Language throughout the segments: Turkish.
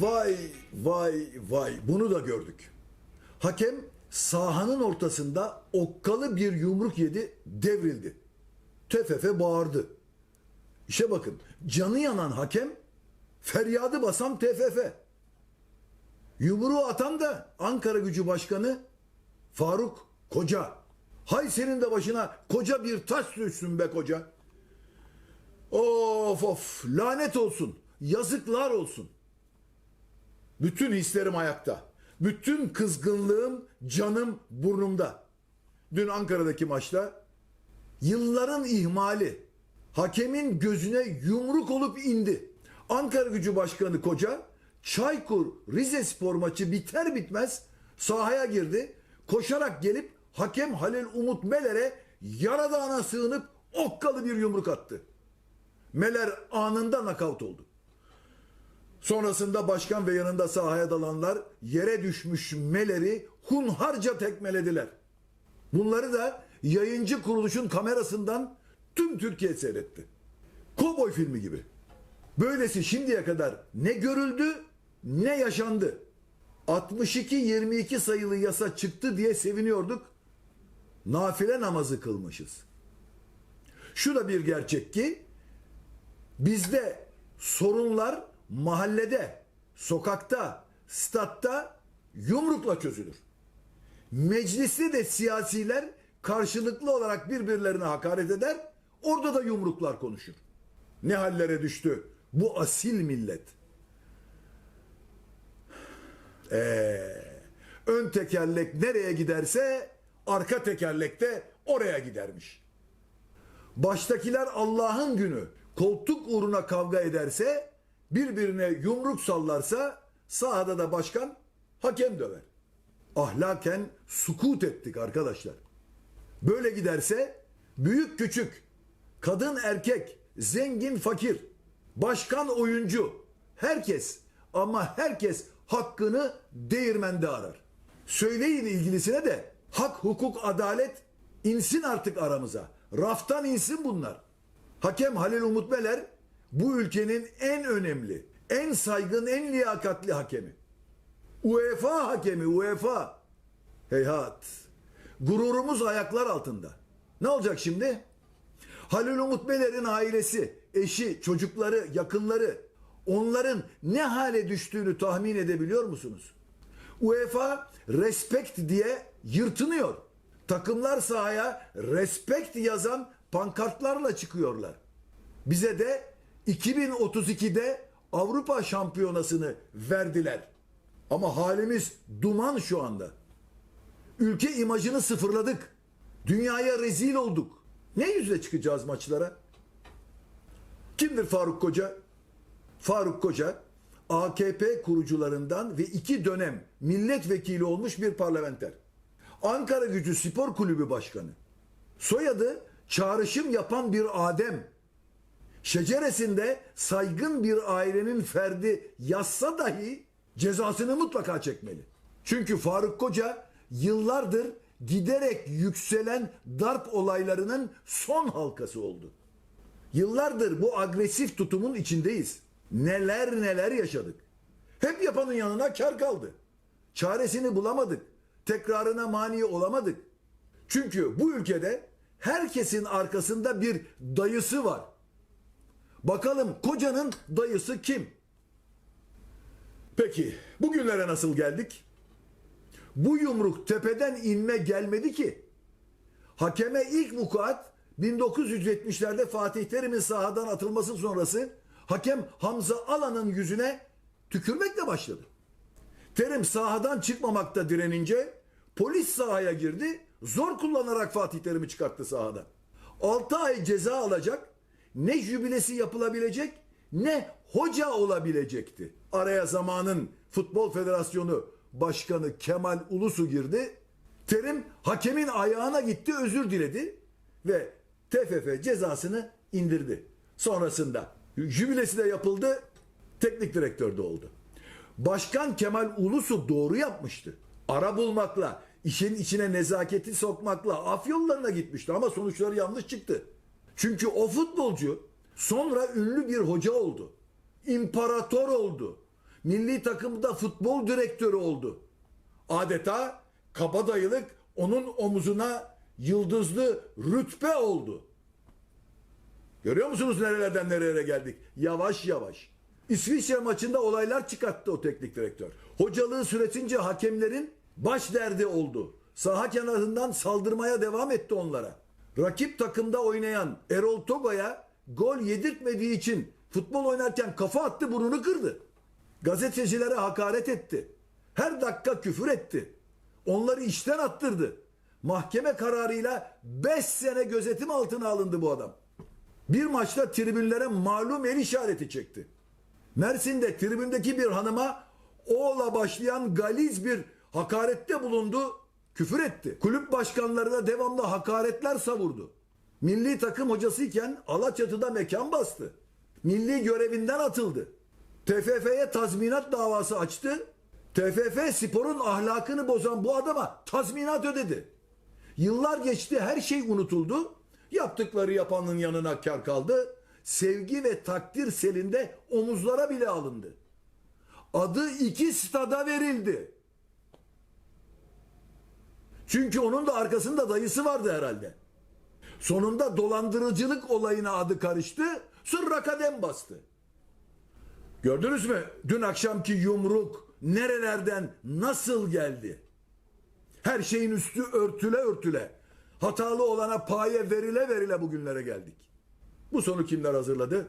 Vay vay vay bunu da gördük. Hakem sahanın ortasında okkalı bir yumruk yedi devrildi. TFF bağırdı. İşe bakın canı yanan hakem feryadı basan TFF. Yumruğu atan da Ankara Gücü Başkanı Faruk Koca. Hay senin de başına koca bir taş düşsün be koca. Of of lanet olsun. Yazıklar olsun. Bütün hislerim ayakta. Bütün kızgınlığım, canım burnumda. Dün Ankara'daki maçta yılların ihmali hakemin gözüne yumruk olup indi. Ankara Gücü Başkanı Koca Çaykur Rize Spor maçı biter bitmez sahaya girdi. Koşarak gelip hakem Halil Umut Meler'e yaradağına sığınıp okkalı bir yumruk attı. Meler anında nakavt oldu. Sonrasında başkan ve yanında sahaya dalanlar yere düşmüş Meler'i hunharca tekmelediler. Bunları da yayıncı kuruluşun kamerasından tüm Türkiye seyretti. Kovboy filmi gibi. Böylesi şimdiye kadar ne görüldü ne yaşandı. 62-22 sayılı yasa çıktı diye seviniyorduk. Nafile namazı kılmışız. Şu da bir gerçek ki bizde sorunlar mahallede, sokakta, statta yumrukla çözülür. Mecliste de siyasiler karşılıklı olarak birbirlerine hakaret eder, orada da yumruklar konuşur. Ne hallere düştü bu asil millet. Ee, ön tekerlek nereye giderse arka tekerlek de oraya gidermiş. Baştakiler Allah'ın günü koltuk uğruna kavga ederse, birbirine yumruk sallarsa sahada da başkan hakem döver. Ahlaken sukut ettik arkadaşlar. Böyle giderse büyük küçük, kadın erkek, zengin fakir, başkan oyuncu, herkes ama herkes hakkını değirmende arar. Söyleyin ilgilisine de hak, hukuk, adalet insin artık aramıza. Raftan insin bunlar. Hakem Halil Umut Meler bu ülkenin en önemli, en saygın, en liyakatli hakemi. UEFA hakemi, UEFA. Heyhat. Gururumuz ayaklar altında. Ne olacak şimdi? Halil Umut Meler'in ailesi, eşi, çocukları, yakınları onların ne hale düştüğünü tahmin edebiliyor musunuz? UEFA respect diye yırtınıyor. Takımlar sahaya respect yazan pankartlarla çıkıyorlar. Bize de 2032'de Avrupa şampiyonasını verdiler. Ama halimiz duman şu anda. Ülke imajını sıfırladık. Dünyaya rezil olduk. Ne yüzle çıkacağız maçlara? Kimdir Faruk Koca? Faruk Koca AKP kurucularından ve iki dönem milletvekili olmuş bir parlamenter. Ankara Gücü Spor Kulübü Başkanı. Soyadı çağrışım yapan bir Adem. Şeceresinde saygın bir ailenin ferdi yazsa dahi cezasını mutlaka çekmeli. Çünkü Faruk Koca yıllardır giderek yükselen darp olaylarının son halkası oldu. Yıllardır bu agresif tutumun içindeyiz. Neler neler yaşadık. Hep yapanın yanına kar kaldı. Çaresini bulamadık. Tekrarına mani olamadık. Çünkü bu ülkede herkesin arkasında bir dayısı var. Bakalım kocanın dayısı kim? Peki bugünlere nasıl geldik? Bu yumruk tepeden inme gelmedi ki. Hakeme ilk vukuat 1970'lerde Fatih Terim'in sahadan atılması sonrası hakem Hamza Alan'ın yüzüne tükürmekle başladı. Terim sahadan çıkmamakta direnince polis sahaya girdi. Zor kullanarak Fatih Terim'i çıkarttı sahadan. 6 ay ceza alacak. Ne jübilesi yapılabilecek ne hoca olabilecekti. Araya zamanın Futbol Federasyonu Başkanı Kemal Ulusu girdi. Terim hakemin ayağına gitti özür diledi ve TFF cezasını indirdi. Sonrasında jübilesi de yapıldı. Teknik direktör de oldu. Başkan Kemal Ulusu doğru yapmıştı. Ara bulmakla, işin içine nezaketi sokmakla af yollarına gitmişti ama sonuçları yanlış çıktı. Çünkü o futbolcu sonra ünlü bir hoca oldu. İmparator oldu. milli takımda futbol direktörü oldu. Adeta kabadayılık onun omuzuna yıldızlı rütbe oldu. Görüyor musunuz nerelerden nerelere geldik? Yavaş yavaş. İsviçre maçında olaylar çıkarttı o teknik direktör. Hocalığı süresince hakemlerin baş derdi oldu. Saha kenarından saldırmaya devam etti onlara. Rakip takımda oynayan Erol Togo'ya gol yedirtmediği için futbol oynarken kafa attı burnunu kırdı. Gazetecilere hakaret etti. Her dakika küfür etti. Onları işten attırdı. Mahkeme kararıyla 5 sene gözetim altına alındı bu adam. Bir maçta tribünlere malum el işareti çekti. Mersin'de tribündeki bir hanıma oğla başlayan galiz bir hakarette bulundu, küfür etti. Kulüp başkanlarına devamlı hakaretler savurdu. Milli takım hocasıyken Alaçatı'da mekan bastı. Milli görevinden atıldı. TFF'ye tazminat davası açtı. TFF sporun ahlakını bozan bu adama tazminat ödedi. Yıllar geçti her şey unutuldu. Yaptıkları yapanın yanına kar kaldı. Sevgi ve takdir selinde omuzlara bile alındı. Adı iki stada verildi. Çünkü onun da arkasında dayısı vardı herhalde. Sonunda dolandırıcılık olayına adı karıştı. Sırra kadem bastı. Gördünüz mü? Dün akşamki yumruk nerelerden nasıl geldi? Her şeyin üstü örtüle örtüle. Hatalı olana paye verile verile bugünlere geldik. Bu sonu kimler hazırladı?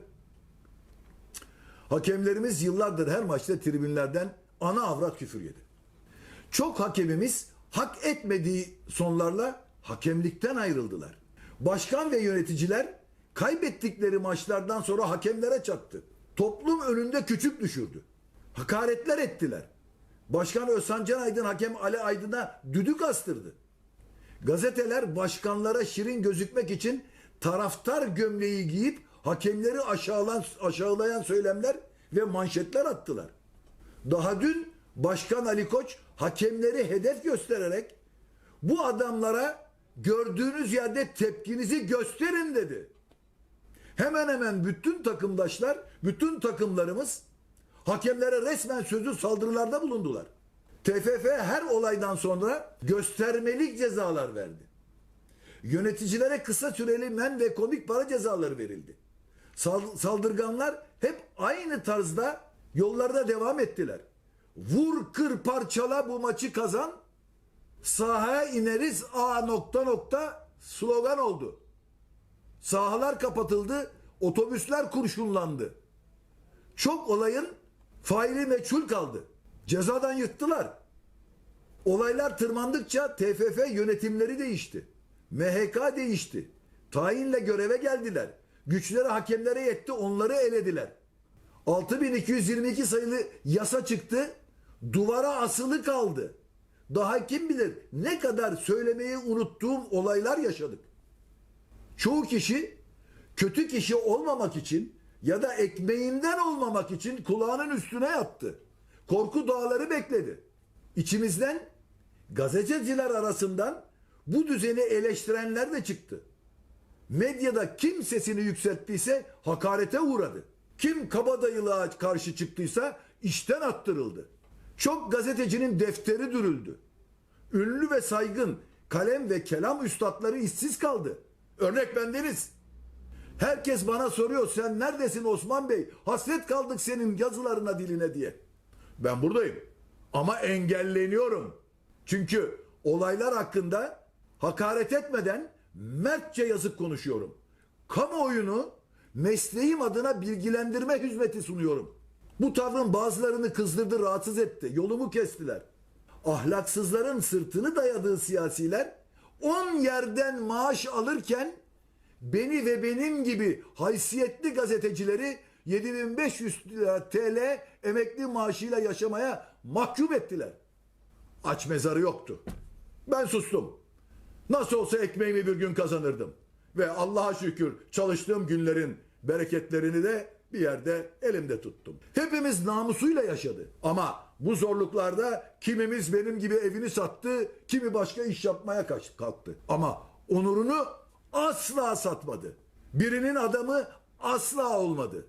Hakemlerimiz yıllardır her maçta tribünlerden ana avrat küfür yedi. Çok hakemimiz hak etmediği sonlarla hakemlikten ayrıldılar. Başkan ve yöneticiler kaybettikleri maçlardan sonra hakemlere çattı. Toplum önünde küçük düşürdü. Hakaretler ettiler. Başkan Özhan Can Aydın hakem Ali Aydın'a düdük astırdı. Gazeteler başkanlara şirin gözükmek için taraftar gömleği giyip hakemleri aşağılan, aşağılayan söylemler ve manşetler attılar. Daha dün Başkan Ali Koç hakemleri hedef göstererek bu adamlara gördüğünüz yerde tepkinizi gösterin dedi. Hemen hemen bütün takımdaşlar, bütün takımlarımız hakemlere resmen sözlü saldırılarda bulundular. TFF her olaydan sonra göstermelik cezalar verdi. Yöneticilere kısa süreli men ve komik para cezaları verildi. Sal- saldırganlar hep aynı tarzda yollarda devam ettiler. Vur kır parçala bu maçı kazan sahaya ineriz a nokta nokta slogan oldu. Sahalar kapatıldı, otobüsler kurşunlandı. Çok olayın faili meçhul kaldı. Cezadan yırttılar. Olaylar tırmandıkça TFF yönetimleri değişti. MHK değişti. Tayinle göreve geldiler. Güçleri hakemlere yetti, onları elediler. 6222 sayılı yasa çıktı. Duvara asılı kaldı. Daha kim bilir ne kadar söylemeyi unuttuğum olaylar yaşadık. Çoğu kişi kötü kişi olmamak için ya da ekmeğinden olmamak için kulağının üstüne yattı. Korku dağları bekledi. İçimizden gazeteciler arasından bu düzeni eleştirenler de çıktı. Medyada kim sesini yükselttiyse hakarete uğradı. Kim kabadayılığa karşı çıktıysa işten attırıldı. Çok gazetecinin defteri dürüldü. Ünlü ve saygın kalem ve kelam üstadları işsiz kaldı. Örnek bendeniz. Herkes bana soruyor sen neredesin Osman Bey? Hasret kaldık senin yazılarına diline diye. Ben buradayım. Ama engelleniyorum. Çünkü olaylar hakkında hakaret etmeden mertçe yazıp konuşuyorum. Kamuoyunu mesleğim adına bilgilendirme hizmeti sunuyorum. Bu tavrın bazılarını kızdırdı, rahatsız etti. Yolumu kestiler. Ahlaksızların sırtını dayadığı siyasiler 10 yerden maaş alırken beni ve benim gibi haysiyetli gazetecileri 7500 TL emekli maaşıyla yaşamaya mahkum ettiler. Aç mezarı yoktu. Ben sustum. Nasıl olsa ekmeğimi bir gün kazanırdım. Ve Allah'a şükür çalıştığım günlerin bereketlerini de bir yerde elimde tuttum. Hepimiz namusuyla yaşadı. Ama bu zorluklarda kimimiz benim gibi evini sattı, kimi başka iş yapmaya kalktı. Ama onurunu asla satmadı. Birinin adamı asla olmadı.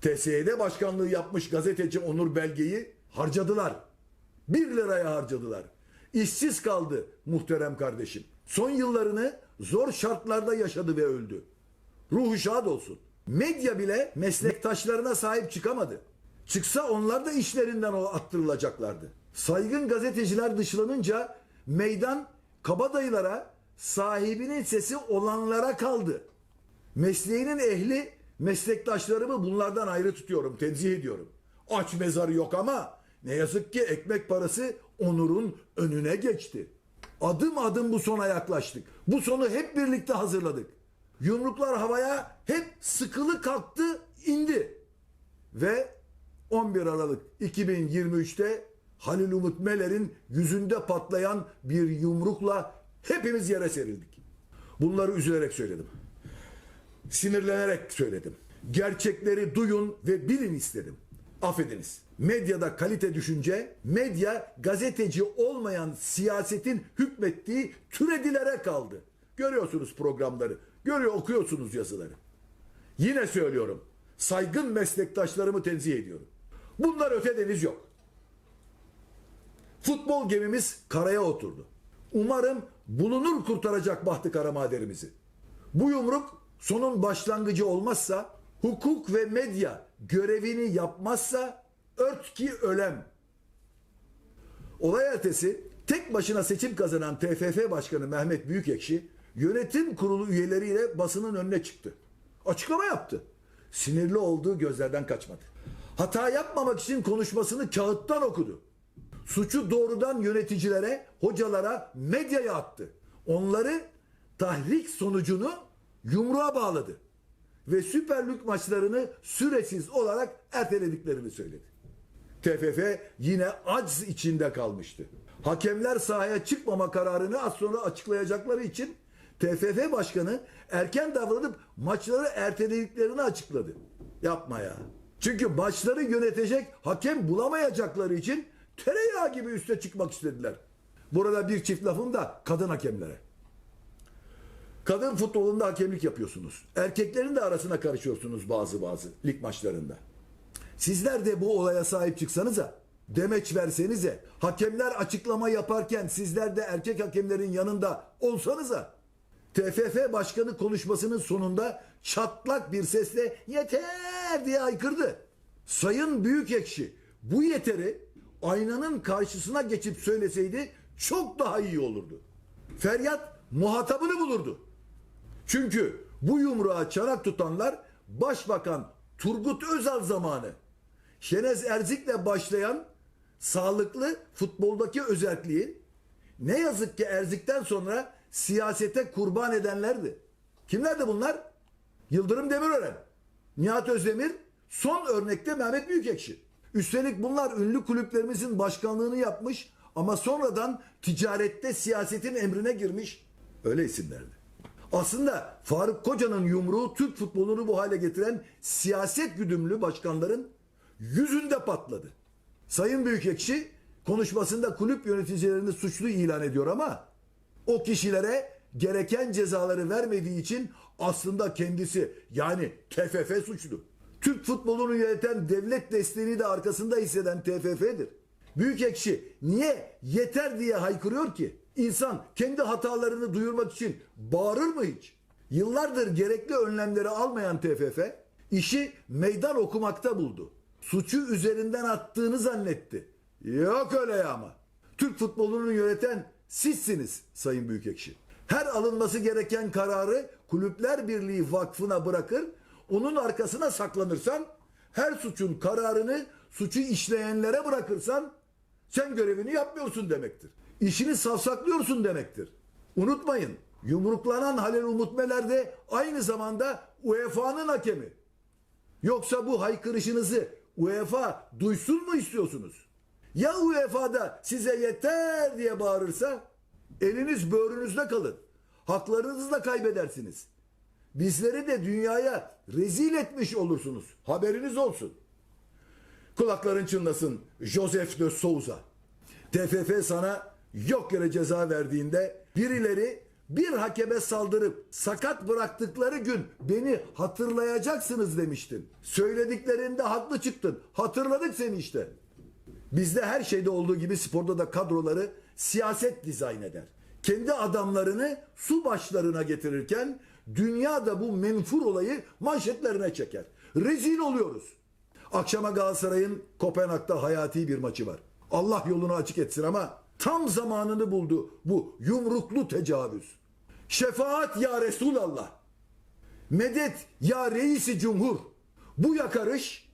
TSE'de başkanlığı yapmış gazeteci Onur Belge'yi harcadılar. 1 liraya harcadılar. İşsiz kaldı muhterem kardeşim. Son yıllarını zor şartlarda yaşadı ve öldü. Ruhu şad olsun. Medya bile meslektaşlarına sahip çıkamadı. Çıksa onlar da işlerinden attırılacaklardı. Saygın gazeteciler dışlanınca meydan kabadayılara, sahibinin sesi olanlara kaldı. Mesleğinin ehli meslektaşlarımı bunlardan ayrı tutuyorum, tenzih ediyorum. Aç mezarı yok ama ne yazık ki ekmek parası Onur'un önüne geçti. Adım adım bu sona yaklaştık. Bu sonu hep birlikte hazırladık. Yumruklar havaya hep sıkılı kalktı, indi. Ve 11 Aralık 2023'te Halil Umut Meler'in yüzünde patlayan bir yumrukla hepimiz yere serildik. Bunları üzülerek söyledim. Sinirlenerek söyledim. Gerçekleri duyun ve bilin istedim. Affediniz. Medyada kalite düşünce, medya gazeteci olmayan siyasetin hükmettiği türedilere kaldı. Görüyorsunuz programları, görüyor okuyorsunuz yazıları. Yine söylüyorum. Saygın meslektaşlarımı tenzih ediyorum. Bunlar öte deniz yok. Futbol gemimiz karaya oturdu. Umarım bulunur kurtaracak bahtı kara maderimizi. Bu yumruk sonun başlangıcı olmazsa, hukuk ve medya görevini yapmazsa ört ki ölem. Olay ertesi tek başına seçim kazanan TFF Başkanı Mehmet Büyükekşi yönetim kurulu üyeleriyle basının önüne çıktı. Açıklama yaptı. Sinirli olduğu gözlerden kaçmadı. Hata yapmamak için konuşmasını kağıttan okudu. Suçu doğrudan yöneticilere, hocalara, medyaya attı. Onları tahrik sonucunu yumruğa bağladı. Ve Süper Lig maçlarını süresiz olarak ertelediklerini söyledi. TFF yine acz içinde kalmıştı. Hakemler sahaya çıkmama kararını az sonra açıklayacakları için TFF başkanı erken davranıp maçları ertelediklerini açıkladı. Yapma ya. Çünkü maçları yönetecek hakem bulamayacakları için tereyağı gibi üste çıkmak istediler. Burada bir çift lafım da kadın hakemlere. Kadın futbolunda hakemlik yapıyorsunuz. Erkeklerin de arasına karışıyorsunuz bazı bazı lig maçlarında. Sizler de bu olaya sahip çıksanıza, demeç versenize, hakemler açıklama yaparken sizler de erkek hakemlerin yanında olsanıza. TFF başkanı konuşmasının sonunda çatlak bir sesle yeter diye haykırdı. Sayın Büyükekşi bu yeteri aynanın karşısına geçip söyleseydi çok daha iyi olurdu. Feryat muhatabını bulurdu. Çünkü bu yumruğa çanak tutanlar Başbakan Turgut Özal zamanı Şenez Erzik'le başlayan sağlıklı futboldaki özelliği ne yazık ki Erzik'ten sonra siyasete kurban edenlerdi. Kimlerdi bunlar? Yıldırım Demirören, Nihat Özdemir, son örnekte Mehmet Büyükekşi. Üstelik bunlar ünlü kulüplerimizin başkanlığını yapmış ama sonradan ticarette siyasetin emrine girmiş öyle isimlerdi. Aslında Faruk Koca'nın yumruğu Türk futbolunu bu hale getiren siyaset güdümlü başkanların yüzünde patladı. Sayın Büyükekşi konuşmasında kulüp yöneticilerini suçlu ilan ediyor ama o kişilere gereken cezaları vermediği için aslında kendisi yani TFF suçlu. Türk futbolunu yöneten devlet desteğini de arkasında hisseden TFF'dir. Büyükekşi niye yeter diye haykırıyor ki? İnsan kendi hatalarını duyurmak için bağırır mı hiç? Yıllardır gerekli önlemleri almayan TFF işi meydan okumakta buldu. Suçu üzerinden attığını zannetti. Yok öyle ya ama. Türk futbolunu yöneten sizsiniz Sayın Büyükekşi. Her alınması gereken kararı Kulüpler Birliği Vakfı'na bırakır, onun arkasına saklanırsan, her suçun kararını suçu işleyenlere bırakırsan sen görevini yapmıyorsun demektir. İşini savsaklıyorsun demektir. Unutmayın, yumruklanan Halil Umut Meler de aynı zamanda UEFA'nın hakemi. Yoksa bu haykırışınızı UEFA duysun mu istiyorsunuz? Ya UEFA'da size yeter diye bağırırsa eliniz böğrünüzde kalır. Haklarınızı da kaybedersiniz. Bizleri de dünyaya rezil etmiş olursunuz. Haberiniz olsun. Kulakların çınlasın Joseph de Souza. TFF sana yok yere ceza verdiğinde birileri bir hakeme saldırıp sakat bıraktıkları gün beni hatırlayacaksınız demiştin. Söylediklerinde haklı çıktın. Hatırladık seni işte. Bizde her şeyde olduğu gibi sporda da kadroları siyaset dizayn eder. Kendi adamlarını su başlarına getirirken dünya da bu menfur olayı manşetlerine çeker. Rezil oluyoruz. Akşama Galatasaray'ın Kopenhag'da hayati bir maçı var. Allah yolunu açık etsin ama tam zamanını buldu bu yumruklu tecavüz. Şefaat ya Resulallah. Medet ya reisi cumhur. Bu yakarış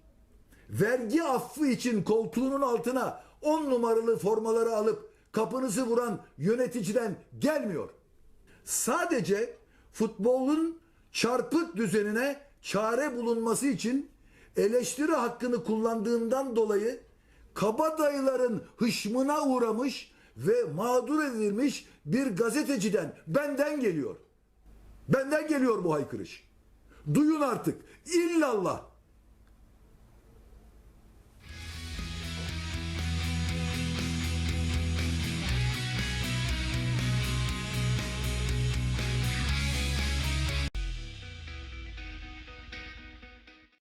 vergi affı için koltuğunun altına 10 numaralı formaları alıp kapınızı vuran yöneticiden gelmiyor. Sadece futbolun çarpık düzenine çare bulunması için eleştiri hakkını kullandığından dolayı kabadayıların hışmına uğramış ve mağdur edilmiş bir gazeteciden benden geliyor. Benden geliyor bu haykırış. Duyun artık. İllallah.